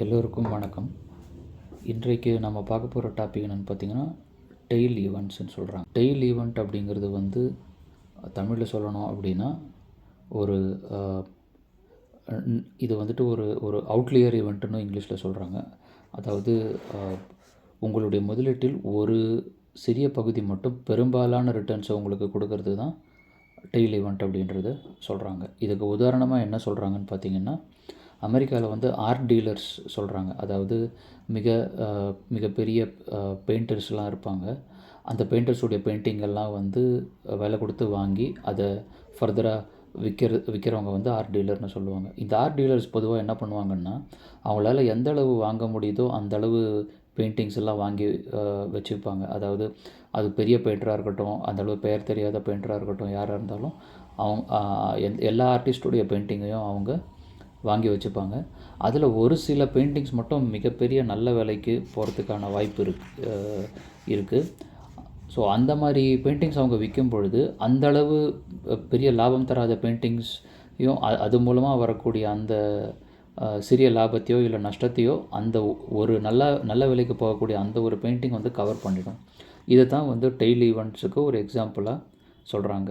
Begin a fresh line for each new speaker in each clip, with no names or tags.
எல்லோருக்கும் வணக்கம். இன்றைக்கு நம்ம பார்க்க போகிற டாபிக் என்னென்னு பார்த்தீங்கன்னா டெய்ல் ஈவெண்ட்ஸ்னு சொல்கிறாங்க டெய்ல் ஈவெண்ட் அப்படிங்கிறது வந்து தமிழில் சொல்லணும் அப்படின்னா ஒரு இது வந்துட்டு ஒரு ஒரு அவுட்லியர் ஈவெண்ட்டுன்னு இங்கிலீஷில் சொல்கிறாங்க அதாவது உங்களுடைய முதலீட்டில் ஒரு சிறிய பகுதி மட்டும் பெரும்பாலான ரிட்டர்ன்ஸை உங்களுக்கு கொடுக்கறது தான் டெய்ல் ஈவெண்ட் அப்படின்றது சொல்கிறாங்க இதுக்கு உதாரணமாக என்ன சொல்கிறாங்கன்னு பார்த்தீங்கன்னா அமெரிக்காவில் வந்து ஆர்ட் டீலர்ஸ் சொல்கிறாங்க அதாவது மிக மிகப்பெரிய பெயிண்டர்ஸ்லாம் இருப்பாங்க. அந்த பெயிண்டர்ஸுடைய பெயிண்டிங்கெல்லாம் வந்து விலை கொடுத்து வாங்கி அதை ஃபர்தராக விற்கிற விற்கிறவங்க வந்து ஆர்ட் டீலர்னு சொல்லுவாங்க. இந்த ஆர்ட் டீலர்ஸ் பொதுவாக என்ன பண்ணுவாங்கன்னா அவங்களால எந்த அளவு வாங்க முடியுதோ அந்த அளவு பெயிண்டிங்ஸ் எல்லாம் வாங்கி வச்சுருப்பாங்க அதாவது அது பெரிய பெயிண்டராக இருக்கட்டும் அந்த அளவு பெயர் தெரியாத பெயிண்டராக இருக்கட்டும் யாராக இருந்தாலும் அவங்க எல்லா ஆர்டிஸ்டுடைய பெயிண்டிங்கையும் அவங்க வாங்கி வச்சுப்பாங்க. அதில் ஒரு சில பெயிண்டிங்ஸ் மட்டும் மிகப்பெரிய நல்ல விலைக்கு போகிறதுக்கான வாய்ப்பு இருக்கு இருக்குது ஸோ அந்த மாதிரி பெயிண்டிங்ஸ் அவங்க விற்கும் பொழுது அந்த அளவு பெரிய லாபம் தராத பெயிண்டிங்ஸையும் அது மூலமாக வரக்கூடிய அந்த சிறிய லாபத்தையோ இல்லை நஷ்டத்தையோ அந்த ஒரு நல்ல நல்ல விலைக்கு போகக்கூடிய அந்த ஒரு பெயிண்டிங் வந்து கவர் பண்ணிடும். இதை தான் வந்து டெய்லி ஈவெண்ட்ஸுக்கு ஒரு எக்ஸாம்பிளாக சொல்கிறாங்க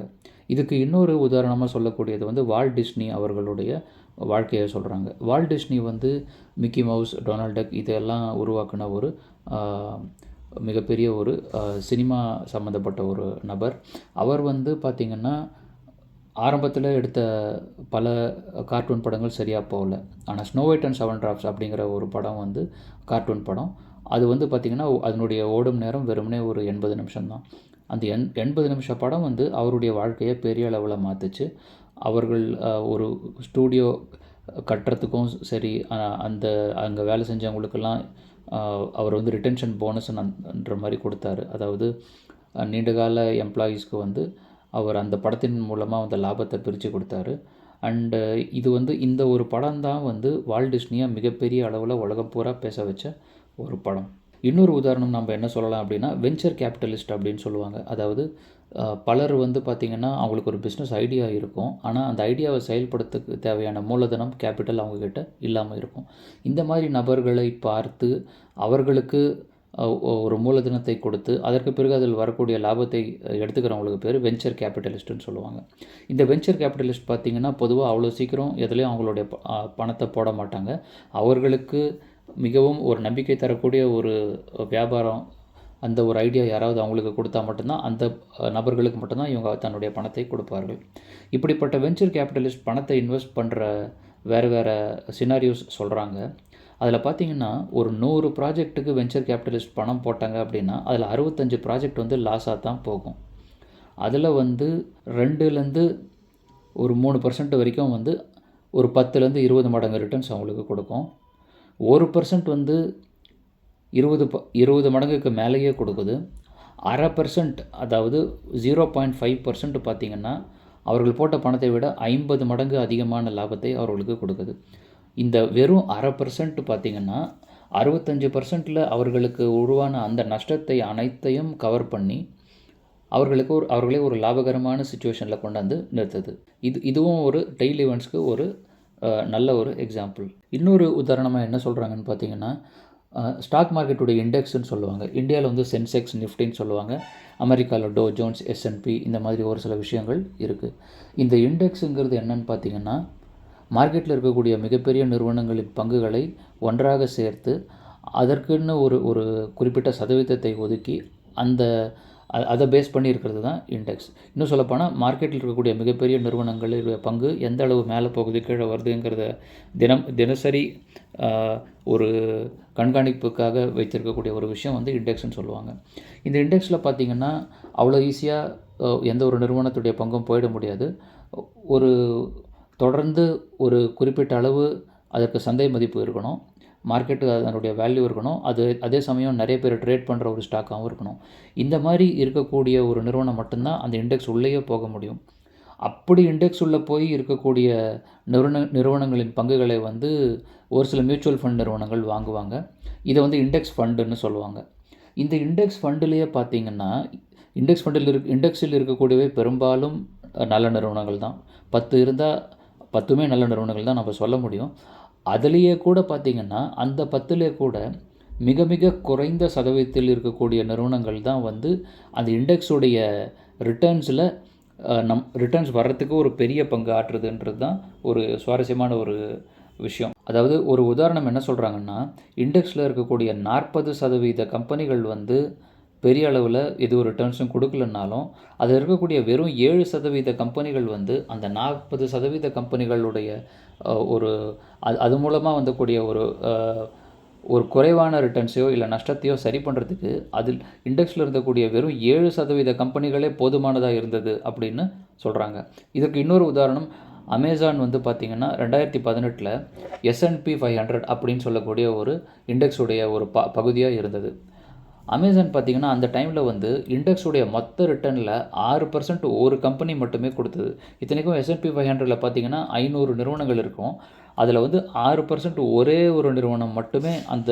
இதுக்கு இன்னொரு உதாரணமாக சொல்லக்கூடியது வந்து வால் டிஸ்னி அவர்களுடைய வாழ்க்கையை சொல்கிறாங்க வால்ட் டிஸ்னி வந்து மிக்கி மவுஸ் டொனால்ட் டக் இதெல்லாம் உருவாக்குன ஒரு மிகப்பெரிய ஒரு சினிமா சம்மந்தப்பட்ட ஒரு நபர். அவர் வந்து பார்த்திங்கன்னா ஆரம்பத்தில் எடுத்த பல கார்ட்டூன் படங்கள் சரியாக போகல. ஆனால் Snow White and Seven Dwarfs அப்படிங்கிற ஒரு படம் வந்து கார்ட்டூன் படம். அது வந்து பார்த்திங்கன்னா அதனுடைய ஓடும் நேரம் வெறுமனே ஒரு எண்பது நிமிஷம்தான். அந்த எண் எண்பது நிமிஷ படம் வந்து அவருடைய வாழ்க்கையை பெரிய அளவில் மாற்றுச்சு அவர்கள் ஒரு ஸ்டூடியோ கட்டுறதுக்கும் சரி அந்த அங்கே வேலை செஞ்சவங்களுக்கெல்லாம் அவர் வந்து ரிட்டென்ஷன் போனஸ்ன்ற மாதிரி கொடுத்தாரு. அதாவது நீண்டகால எம்ப்ளாயீஸ்க்கு வந்து அவர் அந்த படத்தின் மூலமாக அந்த லாபத்தை பிரித்து கொடுத்தாரு. அண்டு இது வந்து இந்த ஒரு படம் தான் வந்து வால்டிஸ்னியாக மிகப்பெரிய அளவில் உலகம் பூரா பேச வச்ச ஒரு படம். இன்னொரு உதாரணம் நம்ம என்ன சொல்லலாம் அப்படின்னா வெஞ்சர் கேபிட்டலிஸ்ட் அப்படின்னு சொல்லுவாங்க. அதாவது பலர் வந்து பார்த்திங்கன்னா அவங்களுக்கு ஒரு பிஸ்னஸ் ஐடியா இருக்கும். ஆனால் அந்த ஐடியாவை செயல்படுத்த தேவையான மூலதனம் கேபிட்டல் அவங்கக்கிட்ட இல்லாமல் இருக்கும். இந்த மாதிரி நபர்களை பார்த்து அவர்களுக்கு ஒரு மூலதனத்தை கொடுத்து அதற்கு பிறகு அதில் வரக்கூடிய லாபத்தை எடுத்துக்கிறவங்களுக்கு பேர் வெஞ்சர் கேபிட்டலிஸ்ட்டுன்னு சொல்லுவாங்க. இந்த வெஞ்சர் கேபிட்டலிஸ்ட் பார்த்திங்கன்னா பொதுவாக அவ்வளோ சீக்கிரம் எதுலேயும் அவங்களுடைய ப- பணத்தை போட மாட்டாங்க. அவர்களுக்கு மிகவும் ஒரு நம்பிக்கை தரக்கூடிய ஒரு வியாபாரம் அந்த ஒரு ஐடியா யாராவது அவங்களுக்கு கொடுத்தா மட்டும்தான் அந்த நபர்களுக்கு மட்டும்தான் இவங்க தன்னுடைய பணத்தை கொடுப்பார்கள். இப்படிப்பட்ட வெஞ்சர் கேபிட்டலிஸ்ட் பணத்தை இன்வெஸ்ட் பண்ணுற வேறு வேறு சினாரியோஸ் சொல்கிறாங்க அதில் பார்த்தீங்கன்னா ஒரு நூறு ப்ராஜெக்ட்டுக்கு வெஞ்சர் கேபிட்டலிஸ்ட் பணம் போட்டாங்க அப்படின்னா அதில் அறுபத்தஞ்சு ப்ராஜெக்ட் வந்து லாஸாக தான் போகும். அதில் வந்து ரெண்டுலேருந்து ஒரு மூணு பர்சன்ட் வரைக்கும் வந்து ஒரு பத்துலேருந்து இருபது மடங்கு ரிட்டர்ன்ஸ் அவங்களுக்கு கொடுக்கும். ஒரு பர்சன்ட் வந்து இருபது ப இருபது மடங்குக்கு மேலேயே கொடுக்குது. அரை பர்சன்ட் அதாவது ஜீரோ பாயிண்ட் ஃபைவ் பர்சன்ட் பார்த்திங்கன்னா அவர்கள் போட்ட பணத்தை விட ஐம்பது மடங்கு அதிகமான லாபத்தை அவர்களுக்கு கொடுக்குது. இந்த வெறும் அரை பர்சன்ட் பார்த்திங்கன்னா அறுபத்தஞ்சு பர்சன்ட்டில் அவர்களுக்கு உருவான அந்த நஷ்டத்தை அனைத்தையும் கவர் பண்ணி அவர்களுக்கு ஒரு அவர்களே ஒரு லாபகரமான சுச்சுவேஷனில் கொண்டாந்து நிறுத்துது. இது இதுவும் ஒரு டெய்லி ஈவெண்ட்ஸ்க்கு ஒரு நல்ல ஒரு எக்ஸாம்பிள் இன்னொரு உதாரணமாக என்ன சொல்கிறாங்கன்னு பார்த்தீங்கன்னா ஸ்டாக் மார்க்கெட்டுடைய இண்டெக்ஸ்னு சொல்லுவாங்க. இந்தியாவில் வந்து சென்செக்ஸ் நிஃப்டின்னு சொல்லுவாங்க. அமெரிக்காவில் டோ ஜோன்ஸ் எஸ்என்பி இந்த மாதிரி ஒரு சில விஷயங்கள் இருக்குது இந்த இண்டெக்ஸுங்கிறது என்னன்னு பார்த்தீங்கன்னா மார்க்கெட்டில் இருக்கக்கூடிய மிகப்பெரிய நிறுவனங்களின் பங்குகளை ஒன்றாக சேர்த்து அதற்குன்னு ஒரு ஒரு குறிப்பிட்ட சதவீதத்தை ஒதுக்கி அந்த அதை பேஸ் பண்ணி இருக்கிறது தான் இண்டெக்ஸ் இன்னும் சொல்லப்போனால் மார்க்கெட்டில் இருக்கக்கூடிய மிகப்பெரிய நிறுவனங்களுடைய பங்கு எந்த அளவு மேலே போகுது கீழே வருதுங்கிறத தினம் தினசரி ஒரு கண்காணிப்புக்காக வைத்திருக்கக்கூடிய ஒரு விஷயம் வந்து இண்டெக்ஸ்னு சொல்லுவாங்க. இந்த இண்டெக்ஸில் பார்த்திங்கன்னா அவ்வளோ ஈஸியாக எந்த ஒரு நிறுவனத்துடைய பங்கும் போயிட முடியாது. ஒரு தொடர்ந்து ஒரு குறிப்பிட்ட அளவு அதற்கு சந்தை மதிப்பு இருக்கணும். மார்க்கெட்டு அதனுடைய வேல்யூ இருக்கணும். அது அதே சமயம் நிறைய பேர் ட்ரேட் பண்ணுற ஒரு ஸ்டாக்காகவும் இருக்கணும். இந்த மாதிரி இருக்கக்கூடிய ஒரு நிறுவனம் மட்டும்தான் அந்த இண்டெக்ஸ் உள்ளேயே போக முடியும். அப்படி இண்டெக்ஸ் உள்ளே போய் இருக்கக்கூடிய நிறுவன நிறுவனங்களின் பங்குகளை வந்து ஒரு சில மியூச்சுவல் ஃபண்ட் நிறுவனங்கள் வாங்குவாங்க. இதை வந்து இண்டெக்ஸ் ஃபண்டுன்னு சொல்லுவாங்க. இந்த இண்டெக்ஸ் ஃபண்டுலேயே பார்த்தீங்கன்னா இண்டெக்ஸ் ஃபண்டில் இருக் இண்டெக்ஸில் இருக்கக்கூடியவை பெரும்பாலும் நல்ல நிறுவனங்கள் தான். பத்து இருந்தால் பத்துமே நல்ல நிறுவனங்கள் தான் நம்ம சொல்ல முடியும். அதுலேயே கூட பார்த்திங்கன்னா அந்த பத்துலேயே கூட மிக மிக குறைந்த சதவீதத்தில் இருக்கக்கூடிய நிறுவனங்கள் தான் வந்து அந்த இண்டெக்ஸுடைய ரிட்டர்ன்ஸில் நம் ரிட்டர்ன்ஸ் வர்றதுக்கு ஒரு பெரிய பங்கு ஆற்றுதுன்றது தான் ஒரு சுவாரஸ்யமான ஒரு விஷயம். அதாவது ஒரு உதாரணம் என்ன சொல்கிறாங்கன்னா இண்டெக்ஸில் இருக்கக்கூடிய நாற்பது சதவீத கம்பெனிகள் வந்து பெரிய அளவில் எதுவும் ரிட்டர்ன்ஸும் கொடுக்கலனாலும் அதில் இருக்கக்கூடிய வெறும் ஏழு சதவீத கம்பெனிகள் வந்து அந்த நாற்பது சதவீத கம்பெனிகளுடைய ஒரு அது அது மூலமாக வந்தக்கூடிய ஒரு ஒரு குறைவான ரிட்டர்ன்ஸையோ இல்லை நஷ்டத்தையோ சரி பண்ணுறதுக்கு அதில் இண்டெக்ஸில் இருந்தக்கூடிய வெறும் ஏழு சதவீத கம்பெனிகளே போதுமானதாக இருந்தது அப்படின்னு சொல்கிறாங்க இதுக்கு இன்னொரு உதாரணம் அமேசான் வந்து பார்த்திங்கன்னா ரெண்டாயிரத்தி பதினெட்டில் எஸ்என்பி ஃபைவ் ஹண்ட்ரட் அப்படின்னு சொல்லக்கூடிய ஒரு இண்டெக்ஸுடைய ஒரு ப பகுதியாக இருந்தது. அமேசான் பார்த்திங்கன்னா அந்த டைமில் வந்து இண்டெக்ஸுடைய மொத்த ரிட்டர்னில் ஆறு பர்சன்ட் ஒரு கம்பெனி மட்டுமே கொடுத்தது. இத்தனைக்கும் எஸ்என்பி ஃபைவ் ஹண்ட்ரடில் பார்த்தீங்கன்னா ஐநூறு நிறுவனங்கள் இருக்கும். அதில் வந்து ஆறு பர்சன்ட் ஒரே ஒரு நிறுவனம் மட்டுமே அந்த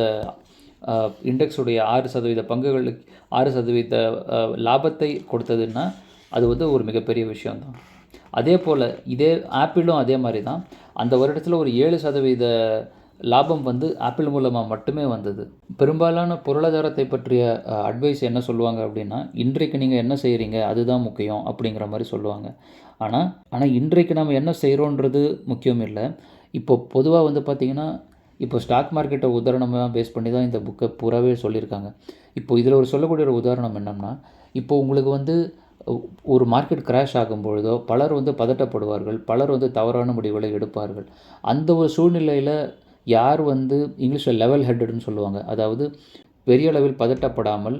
இண்டெக்ஸுடைய ஆறு சதவீத பங்குகளுக்கு ஆறு சதவீத லாபத்தை கொடுத்ததுன்னா அது வந்து ஒரு மிகப்பெரிய விஷயம்தான். அதே போல் இதே ஆப்பிளும் அதே மாதிரி தான் அந்த வருடத்தில் ஒரு ஏழு சதவீத லாபம் வந்து ஆப்பிள் மூலமாக மட்டுமே வந்தது. பெரும்பாலான பொருளாதாரத்தை பற்றிய அட்வைஸ் என்ன சொல்லுவாங்க அப்படின்னா இன்றைக்கு நீங்கள் என்ன செய்கிறீங்க அதுதான் முக்கியம் அப்படிங்கிற மாதிரி சொல்லுவாங்க. ஆனால் ஆனால் இன்றைக்கு நம்ம என்ன செய்கிறோன்றது முக்கியம் இல்லை. இப்போ பொதுவாக வந்து பார்த்திங்கன்னா இப்போ ஸ்டாக் மார்க்கெட்டை உதாரணமாக பேஸ் பண்ணி தான் இந்த புக்கை பூராவே சொல்லியிருக்காங்க. இப்போ இதில் ஒரு சொல்லக்கூடிய ஒரு உதாரணம் என்னென்னா இப்போ உங்களுக்கு வந்து ஒரு மார்க்கெட் கிராஷ் ஆகும் பொழுதோ பலர் வந்து பதட்டப்படுவார்கள் பலர் வந்து தவறான முடிவுகளை எடுப்பார்கள். அந்த ஒரு சூழ்நிலையில் யார் வந்து இங்கிலீஷில் லெவல் ஹெட்டட்னு சொல்லுவாங்க. அதாவது பெரிய அளவில் பதட்டப்படாமல்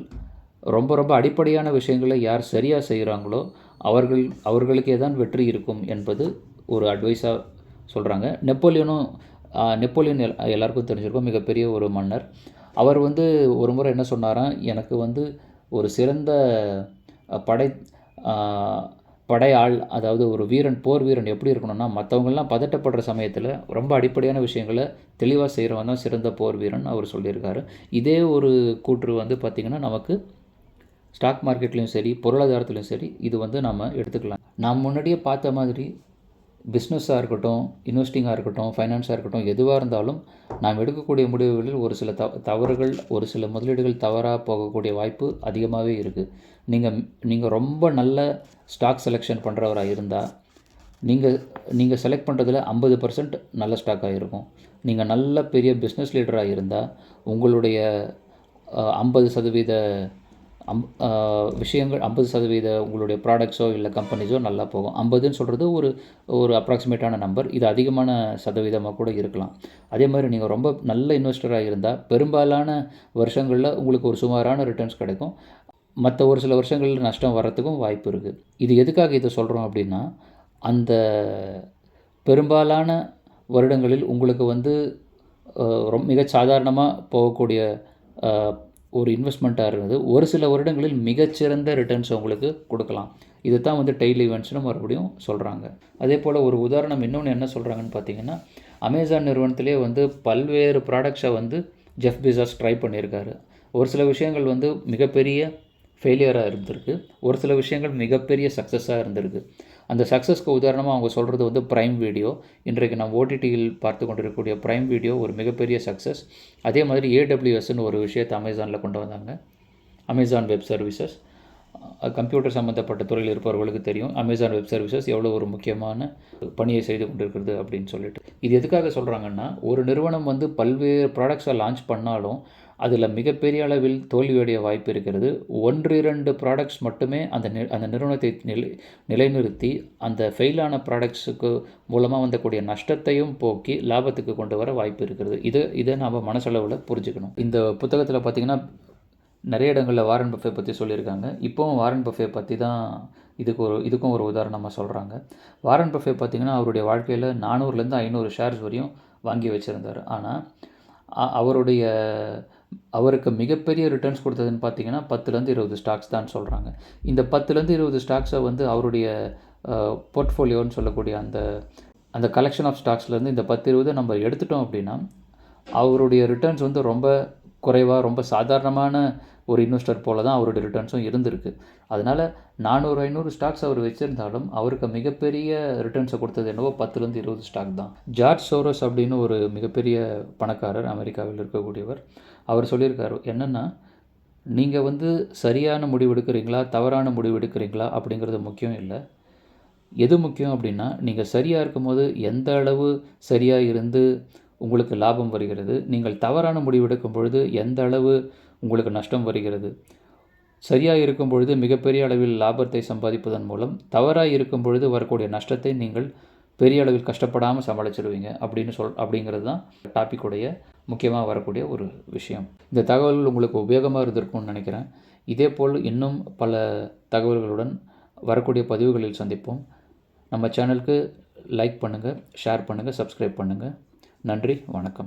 ரொம்ப ரொம்ப அடிப்படையான விஷயங்களை யார் சரியாக செய்கிறாங்களோ அவர்கள் அவர்களுக்கே தான் வெற்றி இருக்கும் என்பது ஒரு அட்வைஸாக சொல்கிறாங்க நெப்போலியனும் நெப்போலியன் எல் எல்லாருக்கும் தெரிஞ்சிருக்கும் மிகப்பெரிய ஒரு மன்னர். அவர் வந்து ஒரு முறை என்ன சொன்னாராம் எனக்கு வந்து ஒரு சிறந்த படை படையாள் படை ஆள் அதாவது ஒரு வீரன் போர் வீரன் எப்படி இருக்கணும்னா மற்றவங்கெல்லாம் பதட்டப்படுற சமயத்தில் ரொம்ப அடிப்படையான விஷயங்களை தெளிவாக செய்கிறவன் தான் சிறந்த போர் வீரன் அவர் சொல்லியிருக்காரு. இதே ஒரு கூற்று வந்து பார்த்திங்கன்னா நமக்கு ஸ்டாக் மார்க்கெட்லேயும் சரி பொருளாதாரத்துலையும் சரி இது வந்து நம்ம எடுத்துக்கலாம். நாம் முன்னாடியே பார்த்த மாதிரி பிஸ்னஸாக இருக்கட்டும் இன்வெஸ்டிங்காக இருக்கட்டும் ஃபைனான்ஸாக இருக்கட்டும் எதுவாக இருந்தாலும் நாம் எடுக்கக்கூடிய முடிவுகளில் ஒரு சில தவ தவறுகள் ஒரு சில முதலீடுகள் தவறாக போகக்கூடிய வாய்ப்பு அதிகமாகவே இருக்குது நீங்கள் நீங்கள் ரொம்ப நல்ல ஸ்டாக் செலெக்ஷன் பண்ணுறவராக இருந்தால் நீங்கள் நீங்கள் செலக்ட் பண்ணுறதுல ஐம்பது பர்சன்ட் நல்ல ஸ்டாக்காக இருக்கும் நீங்கள் நல்ல பெரிய பிஸ்னஸ் லீடராக இருந்தால் உங்களுடைய ஐம்பது சதவீத அம் விஷயங்கள் ஐம்பது சதவீத உங்களுடைய ப்ராடக்ட்ஸோ இல்லை கம்பெனிஸோ நல்லா போகும். ஐம்பதுன்னு சொல்கிறது ஒரு ஒரு அப்ராக்சிமேட்டான நம்பர் இது அதிகமான சதவீதமாக கூட இருக்கலாம். அதே மாதிரி நீங்கள் ரொம்ப நல்ல இன்வெஸ்டராக இருந்தால் பெரும்பாலான வருஷங்களில் உங்களுக்கு ஒரு சுமாரான ரிட்டர்ன்ஸ் கிடைக்கும். மற்ற ஒரு சில வருஷங்களில் நஷ்டம் வர்றதுக்கும் வாய்ப்பு இருக்குது இது எதுக்காக இதை சொல்கிறோம் அப்படின்னா அந்த பெரும்பாலான வருடங்களில் உங்களுக்கு வந்து ரொம்ப மிக சாதாரணமாக போகக்கூடிய ஒரு இன்வெஸ்ட்மெண்ட்டாக இருந்தது. ஒரு சில வருடங்களில் மிகச்சிறந்த ரிட்டர்ன்ஸ் உங்களுக்கு கொடுக்கலாம். இது தான் வந்து டெய்லி ஈவெண்ட்ஸ்னு மறுபடியும் சொல்கிறாங்க அதே போல் ஒரு உதாரணம் இன்னொன்று என்ன சொல்கிறாங்கன்னு பார்த்தீங்கன்னா அமேசான் நிறுவனத்திலே வந்து பல்வேறு ப்ராடக்ட்ஸை வந்து ஜெஃப் பிசாஸ் ட்ரை பண்ணியிருக்காரு. ஒரு சில விஷயங்கள் வந்து மிகப்பெரிய ஃபெயிலியராக இருந்திருக்கு. ஒரு சில விஷயங்கள் மிகப்பெரிய சக்ஸஸாக இருந்திருக்கு. அந்த சக்ஸஸ்க்கு உதாரணமாக அவங்க சொல்கிறது வந்து ப்ரைம் வீடியோ இன்றைக்கு நம்ம ஓடிடியில் பார்த்து கொண்டிருக்கக்கூடிய ப்ரைம் வீடியோ ஒரு மிகப்பெரிய சக்ஸஸ் அதே மாதிரி ஏடபிள்யூஎஸ்னு ஒரு விஷயத்தை அமேசானில் கொண்டு வந்தாங்க. அமேசான் வெப் சர்வீசஸ் கம்ப்யூட்டர் சம்மந்தப்பட்ட துறையில் இருப்பவர்களுக்கு தெரியும். அமேசான் வெப் சர்வீசஸ் எவ்வளோ ஒரு முக்கியமான பணியை செய்து கொண்டிருக்கிறது அப்படின்னு சொல்லிட்டு. இது எதுக்காக சொல்கிறாங்கன்னா ஒரு நிறுவனம் வந்து பல்வேறு ப்ராடக்ட்ஸை லான்ச் பண்ணாலும் அதில் மிகப்பெரிய அளவில் தோல்வியடைய வாய்ப்பு இருக்கிறது. ஒன்று இரண்டு ப்ராடக்ட்ஸ் மட்டுமே அந்த நி அந்த நிறுவனத்தை நிலை நிலைநிறுத்தி அந்த ஃபெயிலான ப்ராடக்ட்ஸுக்கு மூலமாக வந்தக்கூடிய நஷ்டத்தையும் போக்கி லாபத்துக்கு கொண்டு வர வாய்ப்பு இருக்கிறது. இது இதை நாம் மனசளவில் புரிஞ்சுக்கணும். இந்த புத்தகத்தில் பார்த்திங்கன்னா நிறைய இடங்களில் வாரன் பஃபே பற்றி சொல்லியிருக்காங்க. இப்போவும் வாரன் பஃபே பற்றி தான் இதுக்கு ஒரு இதுக்கும் ஒரு உதாரணமாக சொல்கிறாங்க வாரன் பஃபே பார்த்திங்கன்னா அவருடைய வாழ்க்கையில் நானூறுலேருந்து ஐநூறு ஷேர்ஸ் வரையும் வாங்கி வச்சுருந்தார். ஆனால் அவருடைய அவருக்கு மிகப்பெரிய ரிட்டர்ன்ஸ் கொடுத்ததுன்னு பார்த்தீங்கன்னா பத்துலேருந்து இருபது ஸ்டாக்ஸ் தான் சொல்கிறாங்க இந்த பத்துலேருந்து இருபது ஸ்டாக்ஸை வந்து அவருடைய போர்ட்ஃபோலியோன்னு சொல்லக்கூடிய அந்த அந்த கலெக்ஷன் ஆஃப் ஸ்டாக்ஸ்லேருந்து இந்த பத்து இருபது நம்ம எடுத்துட்டோம் அப்படின்னா அவருடைய ரிட்டர்ன்ஸ் வந்து ரொம்ப குறைவாக ரொம்ப சாதாரணமான ஒரு இன்வெஸ்டர் போல தான் அவருடைய ரிட்டர்ன்ஸும் இருந்திருக்கு. அதனால் நானூறு ஐநூறு ஸ்டாக்ஸ் அவர் வச்சுருந்தாலும் அவருக்கு மிகப்பெரிய ரிட்டர்ன்ஸை கொடுத்தது என்னவோ பத்துலேருந்து இருபது ஸ்டாக் தான். ஜார்ஜ் சோரோஸ் அப்படின்னு ஒரு மிகப்பெரிய பணக்காரர் அமெரிக்காவில் இருக்கக்கூடியவர். அவர் சொல்லியிருக்காரு என்னென்னா நீங்கள் வந்து சரியான முடிவு எடுக்கிறீங்களா? தவறான முடிவு எடுக்கிறீங்களா? அப்படிங்கிறது முக்கியம் இல்லை. எது முக்கியம் அப்படின்னா நீங்கள் சரியாக இருக்கும்போது எந்த அளவு சரியாக இருந்து உங்களுக்கு லாபம் வருகிறது நீங்கள் தவறான முடிவு எடுக்கும் பொழுது எந்த அளவு உங்களுக்கு நஷ்டம் வருகிறது. சரியாக இருக்கும் பொழுது மிகப்பெரிய அளவில் லாபத்தை சம்பாதிப்பதன் மூலம் தவறாக இருக்கும் பொழுது வரக்கூடிய நஷ்டத்தை நீங்கள் பெரிய அளவில் கஷ்டப்படாமல் சமாளிச்சிடுவீங்க அப்படின்னு சொல் அப்படிங்கிறது தான் டாப்பிக்குடைய முக்கியமாக வரக்கூடிய ஒரு விஷயம். இந்த தகவல்கள் உங்களுக்கு உபயோகமாக இருந்திருக்கும்னு நினைக்கிறேன். இதே போல் இன்னும் பல தகவல்களுடன் வரக்கூடிய பதிவுகளில் சந்திப்போம். நம்ம சேனலுக்கு லைக் பண்ணுங்கள் ஷேர் பண்ணுங்கள் சப்ஸ்கிரைப் பண்ணுங்கள் நன்றி வணக்கம்.